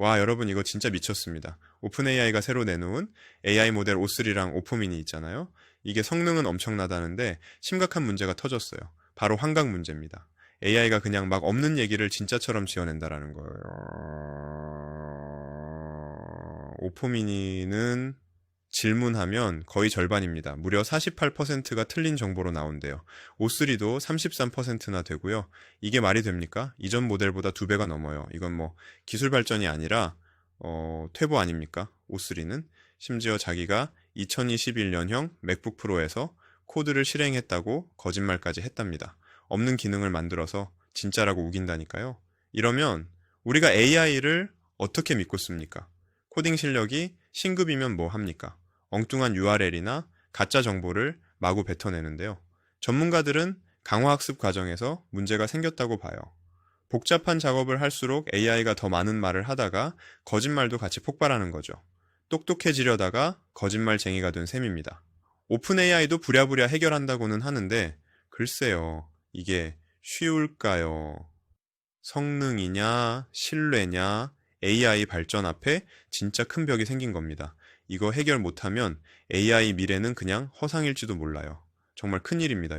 와, 여러분 이거 진짜 미쳤습니다. 오픈 AI가 새로 내놓은 AI 모델 O3랑 오포미니 있잖아요. 이게 성능은 엄청나다는데 심각한 문제가 터졌어요. 바로 환각 문제입니다. AI가 그냥 막 없는 얘기를 진짜처럼 지어낸다라는 거예요. 오포미니는 질문하면 거의 절반입니다. 무려 48%가 틀린 정보로 나온대요. O3도 33%나 되고요. 이게 말이 됩니까? 이전 모델보다 두 배가 넘어요. 이건 뭐 기술 발전이 아니라 어, 퇴보 아닙니까? O3는 심지어 자기가 2021년형 맥북 프로에서 코드를 실행했다고 거짓말까지 했답니다. 없는 기능을 만들어서 진짜라고 우긴다니까요. 이러면 우리가 AI를 어떻게 믿고 씁니까? 코딩 실력이 신급이면 뭐 합니까? 엉뚱한 URL이나 가짜 정보를 마구 뱉어내는데요. 전문가들은 강화학습 과정에서 문제가 생겼다고 봐요. 복잡한 작업을 할수록 AI가 더 많은 말을 하다가 거짓말도 같이 폭발하는 거죠. 똑똑해지려다가 거짓말쟁이가 된 셈입니다. 오픈 AI도 부랴부랴 해결한다고는 하는데 글쎄요. 이게 쉬울까요? 성능이냐, 신뢰냐, AI 발전 앞에 진짜 큰 벽이 생긴 겁니다. 이거 해결 못하면 AI 미래는 그냥 허상일지도 몰라요. 정말 큰일입니다.